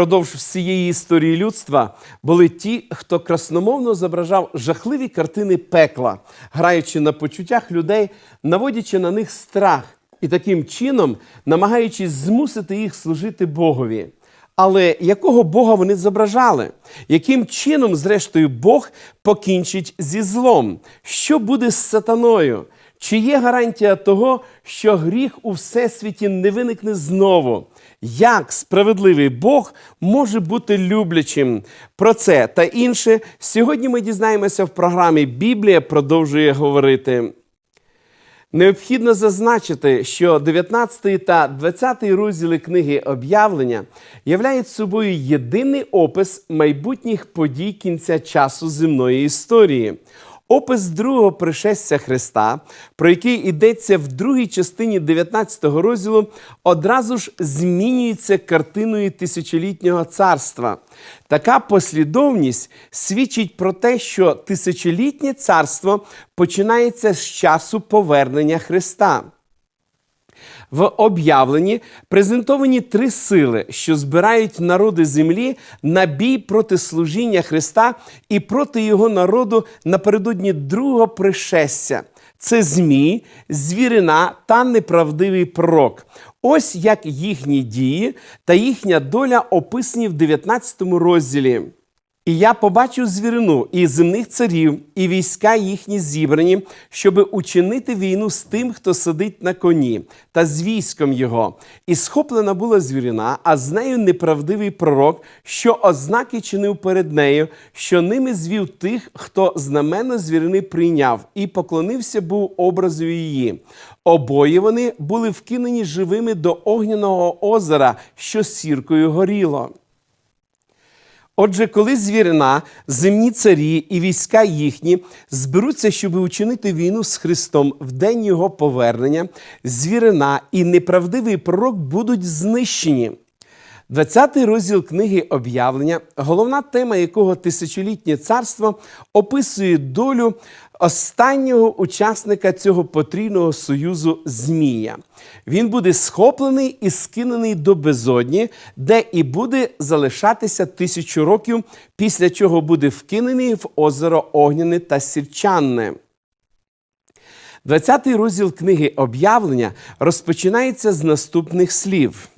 Упродовж всієї історії людства були ті, хто красномовно зображав жахливі картини пекла, граючи на почуттях людей, наводячи на них страх і таким чином намагаючись змусити їх служити Богові. Але якого Бога вони зображали? Яким чином, зрештою, Бог покінчить зі злом? Що буде з сатаною? Чи є гарантія того, що гріх у всесвіті не виникне знову? Як справедливий Бог може бути люблячим? Про це та інше сьогодні ми дізнаємося в програмі Біблія продовжує говорити. Необхідно зазначити, що 19 та 20 розділи книги об'явлення являють собою єдиний опис майбутніх подій кінця часу земної історії. Опис другого пришестя Христа, про який йдеться в другій частині 19 розділу, одразу ж змінюється картиною тисячолітнього царства. Така послідовність свідчить про те, що тисячолітнє царство починається з часу повернення Христа. В об'явленні презентовані три сили, що збирають народи землі на бій проти служіння Христа і проти його народу напередодні другого пришестя. Це змій, звірина та неправдивий пророк. Ось як їхні дії та їхня доля описані в 19 розділі. І я побачив звірину і земних царів, і війська їхні зібрані, щоби учинити війну з тим, хто сидить на коні, та з військом його. І схоплена була звірина, а з нею неправдивий пророк, що ознаки чинив перед нею, що ними звів тих, хто знаменно звірини прийняв, і поклонився був образу її. Обоє вони були вкинені живими до огняного озера, що сіркою горіло. Отже, коли звірина, земні царі і війська їхні зберуться, щоб учинити війну з Христом в день його повернення, звірина і неправдивий пророк будуть знищені. 20-й розділ книги об'явлення, головна тема якого тисячолітнє царство описує долю останнього учасника цього потрійного союзу Змія. Він буде схоплений і скинений до безодні, де і буде залишатися тисячу років, після чого буде вкинений в озеро Огняне та Сірчанне. 20-й розділ книги об'явлення розпочинається з наступних слів.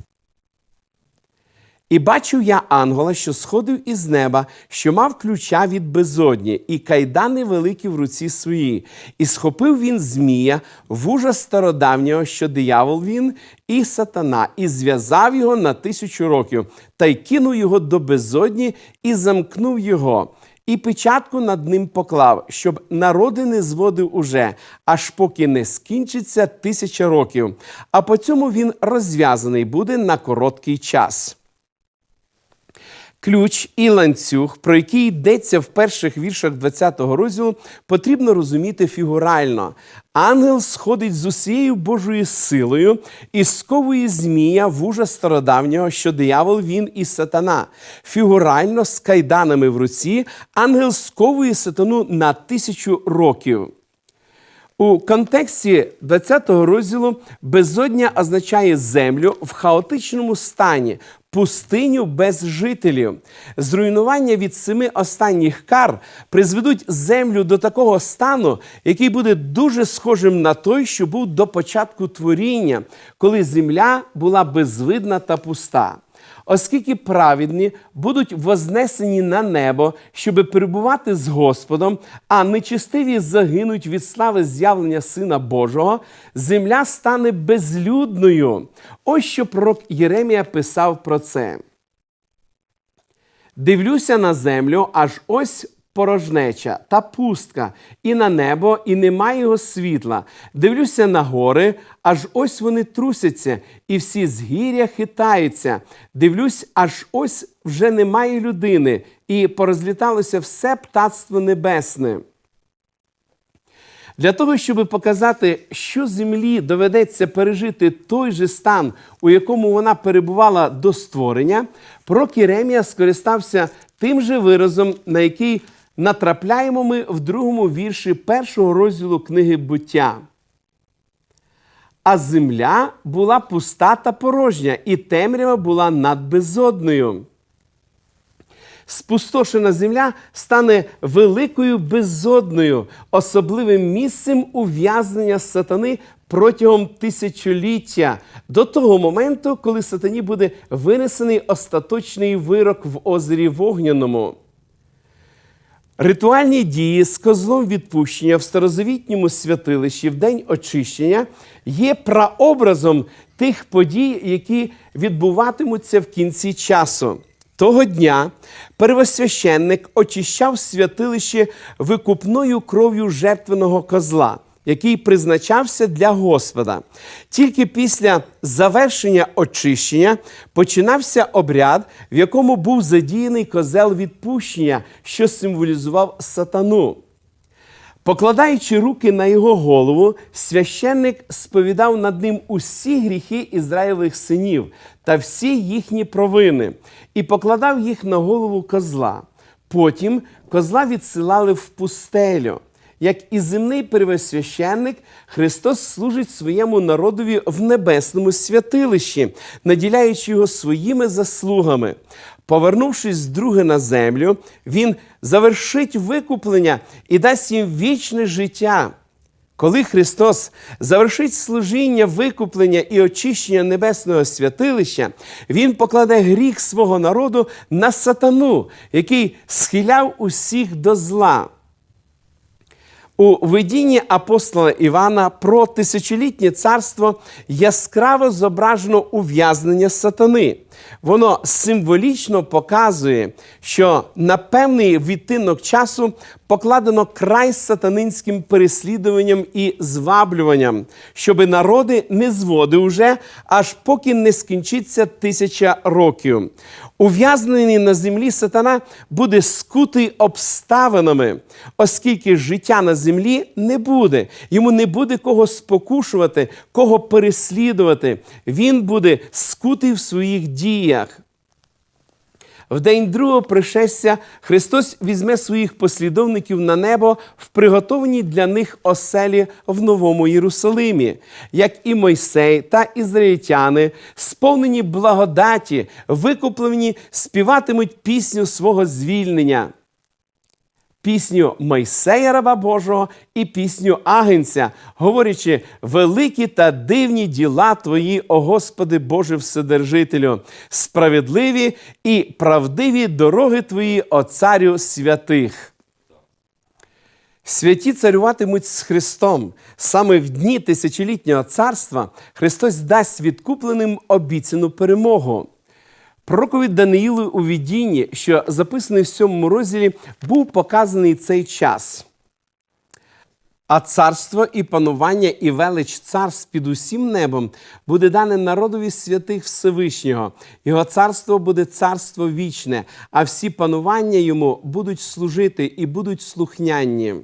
І бачив я ангела, що сходив із неба, що мав ключа від безодні, і кайдани великі в руці своїй. І схопив він Змія, вужа стародавнього, що диявол він, і сатана, і зв'язав його на тисячу років, та й кинув його до безодні, і замкнув його. І печатку над ним поклав, щоб народи не зводив уже, аж поки не скінчиться тисяча років. А по цьому він розв'язаний буде на короткий час. Ключ і ланцюг, про який йдеться в перших віршах 20-го розділу, потрібно розуміти фігурально. Ангел сходить з усією Божою силою і сковує змія вужа стародавнього, що диявол він і сатана. Фігурально з кайданами в руці ангел сковує сатану на тисячу років. У контексті 20-го розділу безодня означає землю в хаотичному стані, пустиню без жителів. Зруйнування від семи останніх кар призведуть землю до такого стану, який буде дуже схожим на той, що був до початку творіння, коли земля була безвидна та пуста. Оскільки праведні будуть вознесені на небо, щоби перебувати з Господом, а нечистиві загинуть від слави з'явлення Сина Божого, земля стане безлюдною. Ось що пророк Єремія писав про це. Дивлюся на землю, аж ось порожнеча та пустка, і на небо, і немає його світла. Дивлюся на гори, аж ось вони трусяться, і всі згір'я хитаються. Дивлюсь, аж ось вже немає людини, і порозліталося все птацтво небесне. Для того, щоб показати, що землі доведеться пережити той же стан, у якому вона перебувала до створення, пророк Єремія скористався тим же виразом, на який натрапляємо ми в другому вірші першого розділу книги буття. А земля була пуста та порожня, і темрява була над безодною. спустошена земля стане великою безодною, особливим місцем ув'язнення сатани протягом тисячоліття до того моменту, коли сатані буде винесений остаточний вирок в озері Вогняному. Ритуальні дії з козлом відпущення в старозавітньому святилищі в день очищення є прообразом тих подій, які відбуватимуться в кінці часу. Того дня первосвященник очищав святилище викупною кров'ю жертвеного козла, який призначався для Господа. Тільки після завершення очищення починався обряд, в якому був задіяний козел відпущення, що символізував сатану. Покладаючи руки на його голову, священник сповідав над ним усі гріхи Ізраїлевих синів та всі їхні провини, і покладав їх на голову козла. Потім козла відсилали в пустелю. Як і земний первосвященник, Христос служить своєму народові в небесному святилищі, наділяючи його своїми заслугами. Повернувшись друге на землю, Він завершить викуплення і дасть їм вічне життя. Коли Христос завершить служіння викуплення і очищення небесного святилища, Він покладе гріх свого народу на сатану, який схиляв усіх до зла. У видінні апостола Івана про тисячолітнє царство яскраво зображено ув'язнення сатани. Воно символічно показує, що на певний відтинок часу покладено край сатанинським переслідуванням і зваблюванням, щоби народи не зводив уже, аж поки не скінчиться тисяча років. Ув'язнений на землі сатана буде скутий обставинами, оскільки життя на землі не буде. Йому не буде кого спокушувати, кого переслідувати. Він буде скутий в своїх діях. В день другого пришестя Христос візьме своїх послідовників на небо в приготованій для них оселі в Новому Єрусалимі, як і Мойсей та ізраїльтяни, сповнені благодаті, викуплені, співатимуть пісню свого звільнення. Пісню Мойсея раба Божого і пісню Агенця, говорячи, великі та дивні діла Твої, о Господи Боже Вседержителю, справедливі і правдиві дороги Твої, о Царю святих. Святі царюватимуть з Христом. Саме в дні тисячолітнього царства Христос дасть відкупленим обіцяну перемогу. Пророкові Даниїлу у відінні, що записаний в сьомому розділі, був показаний цей час. А царство і панування, і велич царств під усім небом буде дане народові святих Всевишнього. Його царство буде царство вічне, а всі панування йому будуть служити і будуть слухнянні.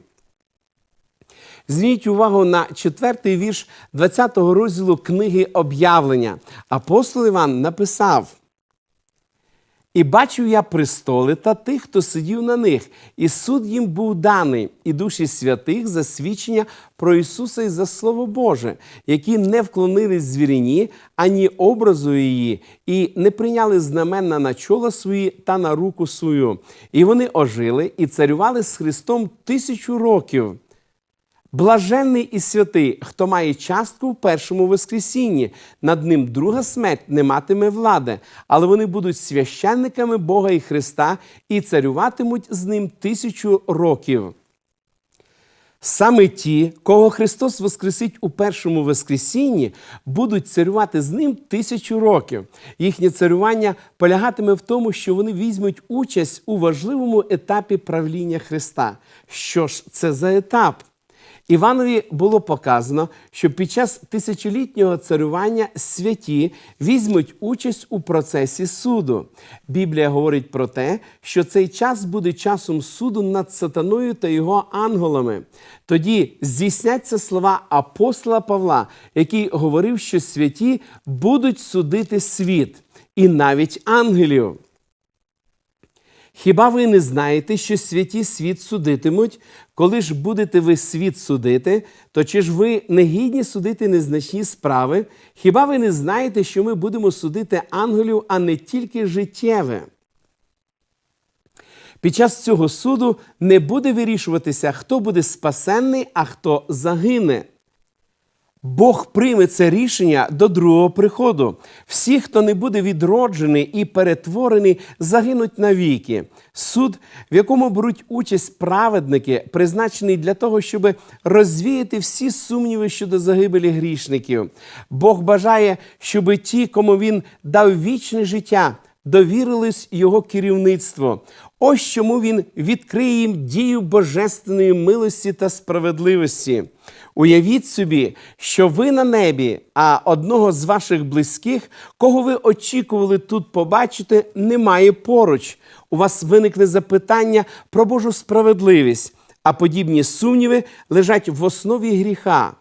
Зверніть увагу на четвертий вірш 20-го розділу книги об'явлення. Апостол Іван написав. І бачив я престоли та тих, хто сидів на них, і суд їм був даний, і душі святих за свідчення про Ісуса і за Слово Боже, які не вклонились звірині, ані образу її, і не прийняли знамена на чола свої та на руку свою. І вони ожили і царювали з Христом тисячу років. Блаженний і святий, хто має частку в першому Воскресінні, над ним друга смерть не матиме влади, але вони будуть священниками Бога і Христа і царюватимуть з ним тисячу років. Саме ті, кого Христос воскресить у першому Воскресінні, будуть царювати з ним тисячу років. Їхнє царювання полягатиме в тому, що вони візьмуть участь у важливому етапі правління Христа. Що ж це за етап? Іванові було показано, що під час тисячолітнього царювання святі візьмуть участь у процесі суду. Біблія говорить про те, що цей час буде часом суду над сатаною та його ангелами. Тоді здійсняться слова апостола Павла, який говорив, що святі будуть судити світ і навіть ангелів. Хіба ви не знаєте, що святі світ судитимуть? Коли ж будете ви світ судити, то чи ж ви не гідні судити незначні справи? Хіба ви не знаєте, що ми будемо судити ангелів, а не тільки життєве? Під час цього суду не буде вирішуватися, хто буде спасенний, а хто загине. Бог прийме це рішення до другого приходу. Всі, хто не буде відроджений і перетворений, загинуть навіки. Суд, в якому беруть участь праведники, призначений для того, щоб розвіяти всі сумніви щодо загибелі грішників. Бог бажає, щоб ті, кому він дав вічне життя, довірились його керівництво. Ось чому він відкриє їм дію божественної милості та справедливості. Уявіть собі, що ви на небі, а одного з ваших близьких, кого ви очікували тут побачити, немає поруч. У вас виникли запитання про Божу справедливість, а подібні сумніви лежать в основі гріха.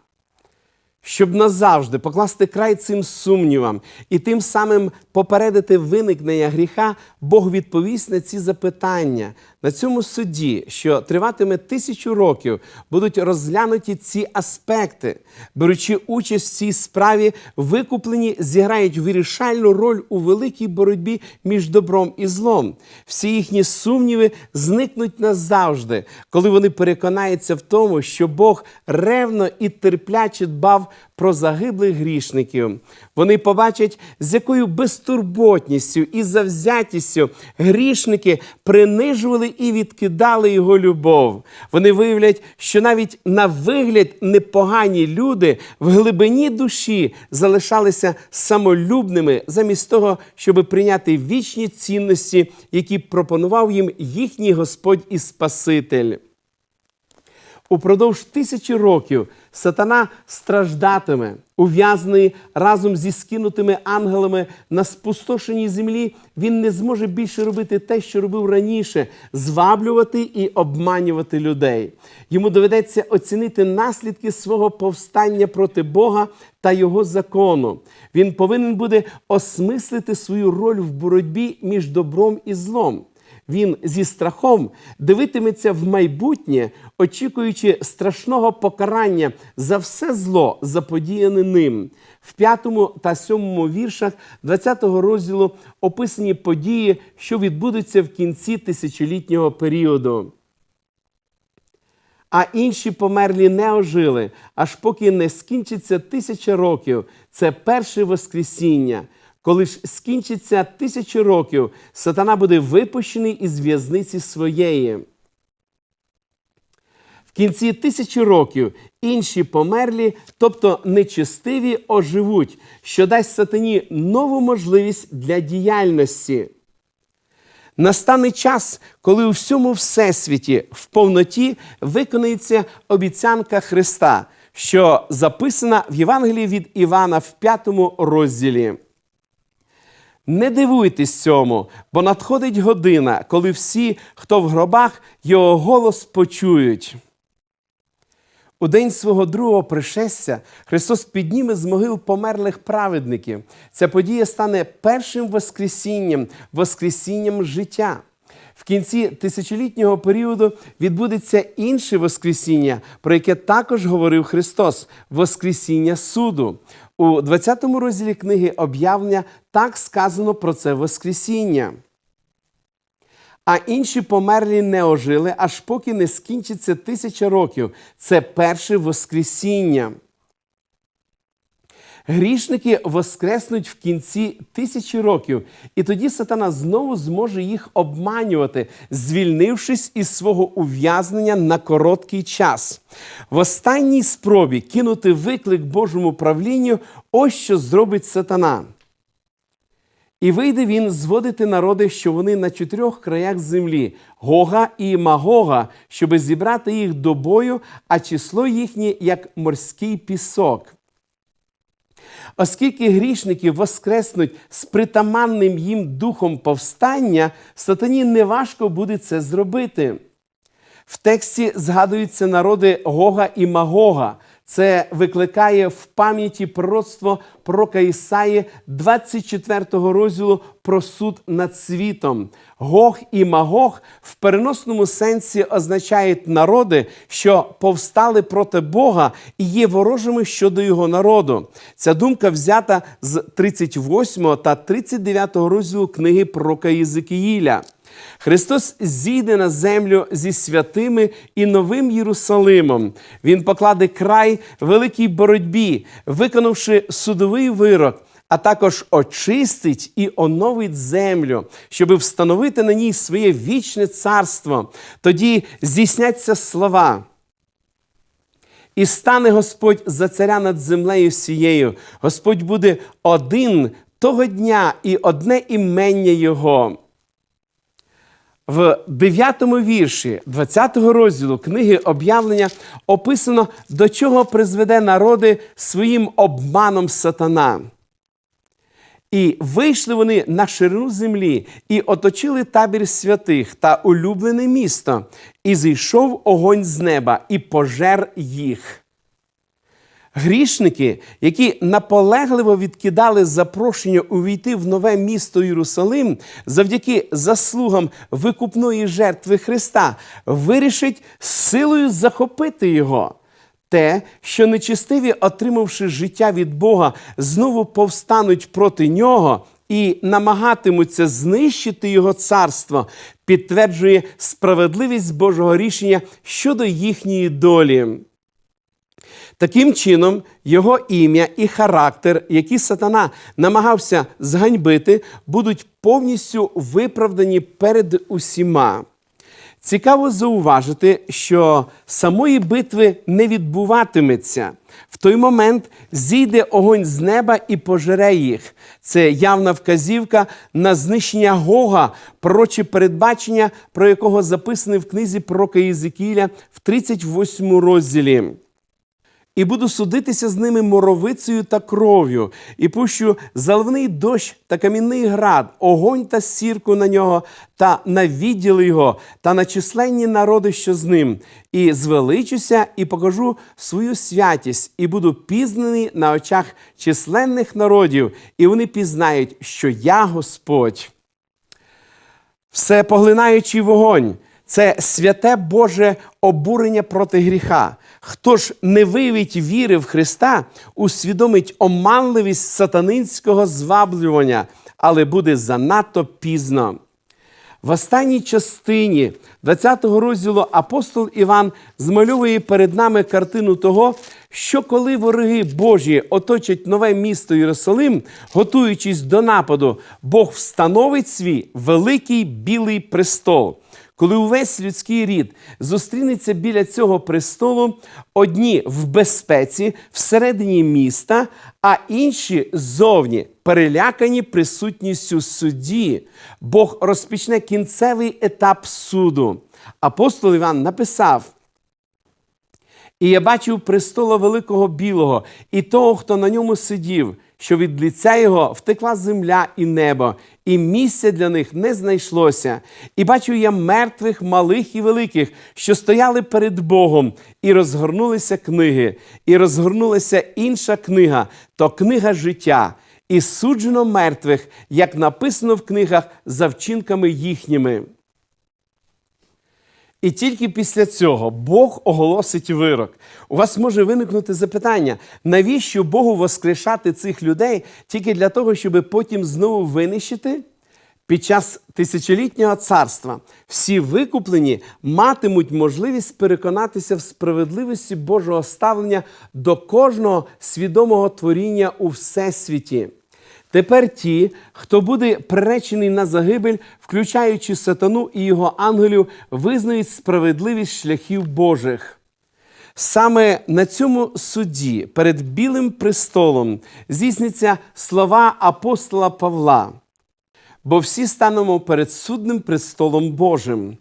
Щоб назавжди покласти край цим сумнівам і тим самим попередити виникнення гріха, Бог відповість на ці запитання. На цьому суді, що триватиме тисячу років, будуть розглянуті ці аспекти. Беручи участь в цій справі, викуплені зіграють вирішальну роль у великій боротьбі між добром і злом. Всі їхні сумніви зникнуть назавжди, коли вони переконаються в тому, що Бог ревно і терпляче дбав про загиблих грішників. Вони побачать, з якою безтурботністю і завзятістю грішники принижували і відкидали його любов. Вони виявлять, що навіть на вигляд непогані люди в глибині душі залишалися самолюбними замість того, щоб прийняти вічні цінності, які пропонував їм їхній Господь і Спаситель. Упродовж тисячі років сатана страждатиме, ув'язаний разом зі скинутими ангелами на спустошеній землі. Він не зможе більше робити те, що робив раніше, зваблювати і обманювати людей. Йому доведеться оцінити наслідки свого повстання проти Бога та його закону. Він повинен буде осмислити свою роль в боротьбі між добром і злом. Він зі страхом дивитиметься в майбутнє, очікуючи страшного покарання за все зло, заподіяне ним. В п'ятому та сьомому віршах 20-го розділу описані події, що відбудуться в кінці тисячолітнього періоду. А інші померлі не ожили, аж поки не скінчиться тисяча років. Це перше Воскресіння. Коли ж скінчиться тисячі років, сатана буде випущений із в'язниці своєї. В кінці тисячі років інші померлі, тобто нечестиві, оживуть, що дасть сатані нову можливість для діяльності. Настане час, коли у всьому всесвіті в повноті виконається обіцянка Христа, що записана в Євангелії від Івана в п'ятому розділі. Не дивуйтесь цьому, бо надходить година, коли всі, хто в гробах, його голос почують. У день свого другого пришестя Христос підніме з могил померлих праведників. Ця подія стане першим воскресінням, воскресінням життя. В кінці тисячолітнього періоду відбудеться інше Воскресіння, про яке також говорив Христос Воскресіння суду. У 20 розділі книги об'явлення так сказано про це Воскресіння. А інші померлі не ожили, аж поки не скінчиться тисяча років. Це перше Воскресіння. Грішники воскреснуть в кінці тисячі років, і тоді сатана знову зможе їх обманювати, звільнившись із свого ув'язнення на короткий час. В останній спробі кинути виклик Божому правлінню, ось що зробить сатана. І вийде він зводити народи, що вони на чотирьох краях землі, Гога і Магога, щоби зібрати їх до бою, а число їхнє як морський пісок. Оскільки грішники воскреснуть з притаманним їм духом повстання, сатані неважко буде це зробити. В тексті згадуються народи Гога і Магога. Це викликає в пам'яті пророцтво пророка Ісаї 24 розділу про суд над світом. Гог і Магог в переносному сенсі означають народи, що повстали проти Бога і є ворожими щодо його народу. Ця думка взята з 38 та 39 розділу книги пророка Єзикіїля. Христос зійде на землю зі святими і новим Єрусалимом. Він покладе край великій боротьбі, виконавши судовий вирок, а також очистить і оновить землю, щоби встановити на ній своє вічне царство. Тоді здійсняться слова. І стане Господь за царя над землею всією. Господь буде один того дня і одне імення Його. В 9 вірші 20 розділу книги об'явлення описано, до чого призведе народи своїм обманом сатана. І вийшли вони на ширину землі, і оточили табір святих та улюблене місто, і зійшов огонь з неба, і пожер їх. Грішники, які наполегливо відкидали запрошення увійти в нове місто Єрусалим завдяки заслугам викупної жертви Христа, вирішить силою захопити його. Те, що нечистиві, отримавши життя від Бога, знову повстануть проти нього і намагатимуться знищити його царство, підтверджує справедливість Божого рішення щодо їхньої долі. Таким чином, його ім'я і характер, які сатана намагався зганьбити, будуть повністю виправдані перед усіма. Цікаво зауважити, що самої битви не відбуватиметься. В той момент зійде огонь з неба і пожере їх. Це явна вказівка на знищення Гога, пророче передбачення, про якого записане в книзі пророка Єзикіля в 38 розділі і буду судитися з ними моровицею та кров'ю, і пущу заливний дощ та камінний град, огонь та сірку на нього, та на відділи його, та на численні народи, що з ним, і звеличуся, і покажу свою святість, і буду пізнаний на очах численних народів, і вони пізнають, що я Господь. Все поглинаючий вогонь. Це святе Боже обурення проти гріха. Хто ж не виявить віри в Христа, усвідомить оманливість сатанинського зваблювання, але буде занадто пізно. В останній частині 20-го розділу апостол Іван змальовує перед нами картину того, що коли вороги Божі оточать нове місто Єрусалим, готуючись до нападу, Бог встановить свій великий білий престол. Коли увесь людський рід зустрінеться біля цього престолу, одні в безпеці всередині міста, а інші ззовні перелякані присутністю судді, Бог розпочне кінцевий етап суду. Апостол Іван написав. І я бачив престола великого білого, і того, хто на ньому сидів, що від лиця його втекла земля і небо, і місця для них не знайшлося. І бачив я мертвих, малих і великих, що стояли перед Богом, і розгорнулися книги, і розгорнулася інша книга то книга життя. І суджено мертвих, як написано в книгах за вчинками їхніми. І тільки після цього Бог оголосить вирок. У вас може виникнути запитання, навіщо Богу воскрешати цих людей тільки для того, щоб потім знову винищити? Під час тисячолітнього царства всі викуплені матимуть можливість переконатися в справедливості Божого ставлення до кожного свідомого творіння у всесвіті. Тепер ті, хто буде приречений на загибель, включаючи сатану і його ангелів, визнають справедливість шляхів Божих. Саме на цьому суді перед Білим престолом здійсняться слова апостола Павла. Бо всі станемо перед судним престолом Божим.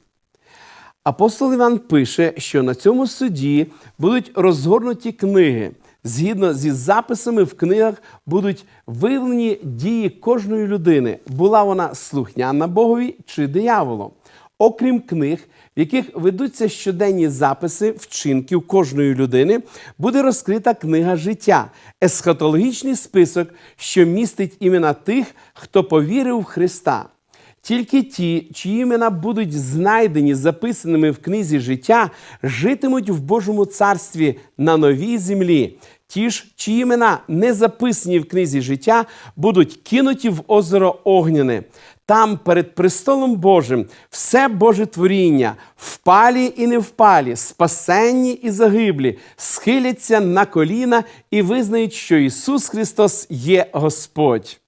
Апостол Іван пише, що на цьому суді будуть розгорнуті книги. Згідно зі записами в книгах будуть виявлені дії кожної людини, була вона слухняна Богові чи дияволом. Окрім книг, в яких ведуться щоденні записи вчинків кожної людини, буде розкрита книга життя, есхатологічний список, що містить імена тих, хто повірив в Христа. Тільки ті, чиї імена будуть знайдені записаними в книзі життя, житимуть в Божому царстві на новій землі. Ті ж, чиї імена не записані в книзі життя, будуть кинуті в озеро Огняне. Там, перед престолом Божим, все Боже творіння, впалі і невпалі, спасенні і загиблі, схиляться на коліна і визнають, що Ісус Христос є Господь.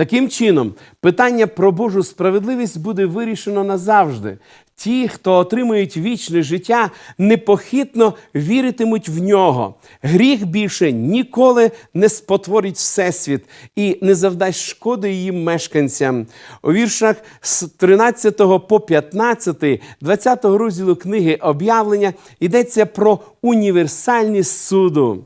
Таким чином, питання про Божу справедливість буде вирішено назавжди. Ті, хто отримують вічне життя, непохитно віритимуть в нього. Гріх більше ніколи не спотворить Всесвіт і не завдасть шкоди її мешканцям. У віршах з 13 по 15, 20 розділу книги об'явлення йдеться про універсальність суду.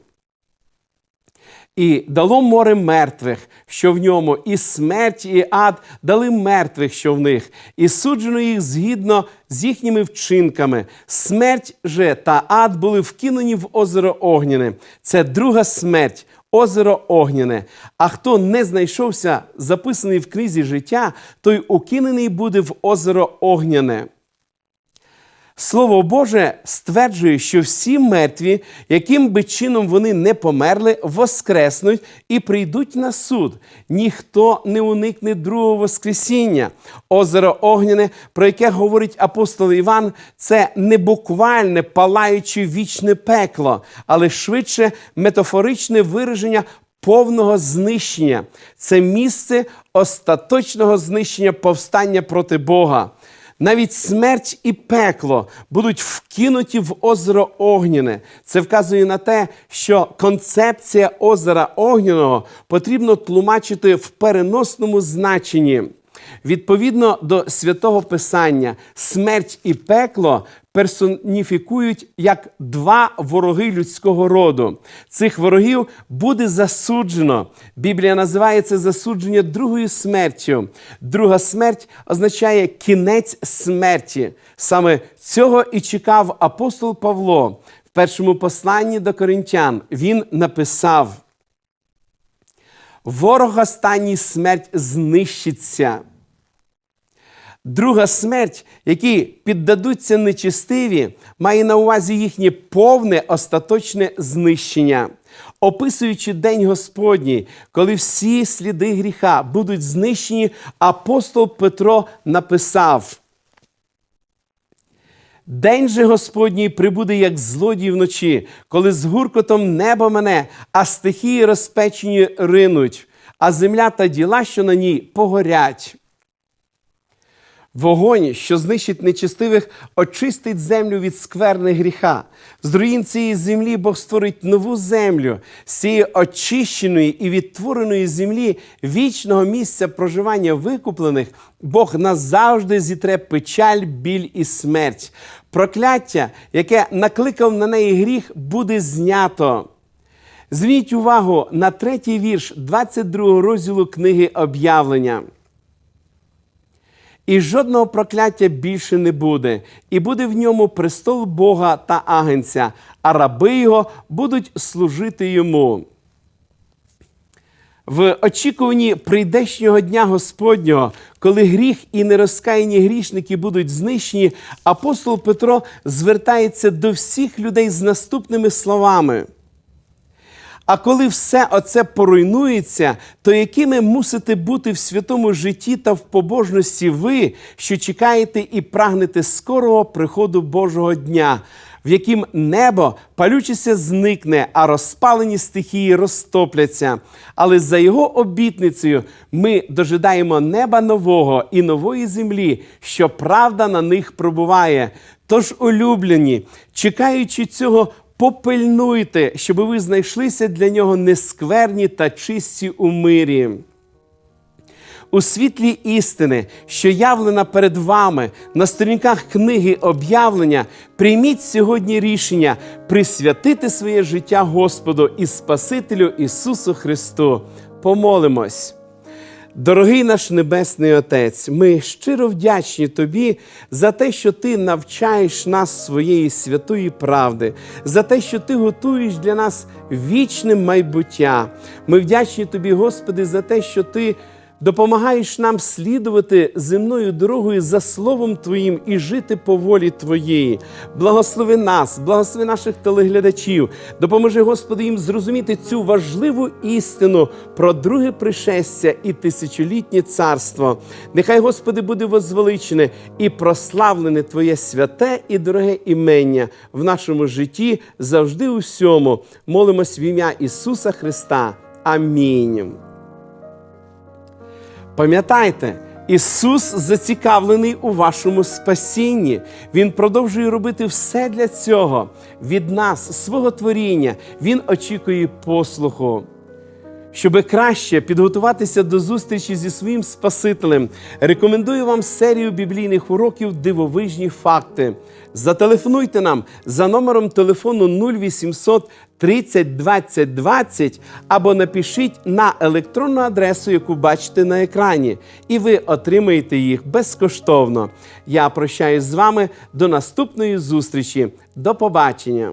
І дало море мертвих, що в ньому, і смерть, і ад дали мертвих, що в них, і суджено їх згідно з їхніми вчинками. Смерть же та ад були вкинені в озеро Огняне. Це друга смерть. Озеро Огняне. А хто не знайшовся, записаний в книзі життя, той укинений буде в озеро Огняне. Слово Боже стверджує, що всі мертві, яким би чином вони не померли, воскреснуть і прийдуть на суд. Ніхто не уникне другого Воскресіння. Озеро Огняне, про яке говорить апостол Іван, це не буквальне палаюче вічне пекло, але швидше метафоричне вираження. Повного знищення це місце остаточного знищення повстання проти Бога. Навіть смерть і пекло будуть вкинуті в озеро Огняне. Це вказує на те, що концепція озера Огняного потрібно тлумачити в переносному значенні. Відповідно до святого Писання, смерть і пекло персоніфікують як два вороги людського роду. Цих ворогів буде засуджено. Біблія називає це засудження другою смертю. Друга смерть означає кінець смерті. Саме цього і чекав апостол Павло в першому посланні до коринтян. Він написав: Ворог останній смерть знищиться. Друга смерть, які піддадуться нечистиві, має на увазі їхнє повне остаточне знищення. Описуючи День Господній, коли всі сліди гріха будуть знищені, апостол Петро написав. День же Господній прибуде, як злодій вночі, коли з гуркотом небо мене, а стихії розпечені ринуть, а земля та діла, що на ній, погорять. Вогонь, що знищить нечистивих, очистить землю від скверни гріха. З руїн цієї землі Бог створить нову землю, з цієї очищеної і відтвореної землі вічного місця проживання викуплених, Бог назавжди зітре печаль, біль і смерть. Прокляття, яке накликав на неї гріх, буде знято. Зверніть увагу на третій вірш 22 розділу книги об'явлення. І жодного прокляття більше не буде, і буде в ньому престол Бога та агенця, а раби його будуть служити йому. В очікуванні прийдешнього дня Господнього, коли гріх і нерозкаяні грішники будуть знищені, апостол Петро звертається до всіх людей з наступними словами. А коли все оце поруйнується, то якими мусите бути в святому житті та в побожності ви, що чекаєте і прагнете скорого приходу Божого дня, в яким небо палючися зникне, а розпалені стихії розтопляться. Але за його обітницею ми дожидаємо неба нового і нової землі, що правда на них пробуває. Тож, улюблені, чекаючи цього попильнуйте, щоб ви знайшлися для нього нескверні та чисті у мирі. У світлі істини, що явлена перед вами на сторінках книги об'явлення, прийміть сьогодні рішення присвятити своє життя Господу і Спасителю Ісусу Христу. Помолимось. Дорогий наш Небесний Отець, ми щиро вдячні Тобі за те, що Ти навчаєш нас своєї святої правди, за те, що Ти готуєш для нас вічне майбуття. Ми вдячні Тобі, Господи, за те, що Ти допомагаєш нам слідувати земною дорогою за Словом Твоїм і жити по волі Твоєї. Благослови нас, благослови наших телеглядачів, допоможи, Господи, їм зрозуміти цю важливу істину про друге пришестя і тисячолітнє царство. Нехай, Господи, буде возвеличене і прославлене Твоє святе і дороге імення в нашому житті завжди у всьому. Молимось в ім'я Ісуса Христа. Амінь. Пам'ятайте, Ісус зацікавлений у вашому спасінні. Він продовжує робити все для цього. Від нас, свого творіння, Він очікує послуху. Щоби краще підготуватися до зустрічі зі своїм Спасителем, рекомендую вам серію біблійних уроків Дивовижні факти. Зателефонуйте нам за номером телефону 0800 30 20 20 або напишіть на електронну адресу, яку бачите на екрані, і ви отримаєте їх безкоштовно. Я прощаюсь з вами до наступної зустрічі. До побачення!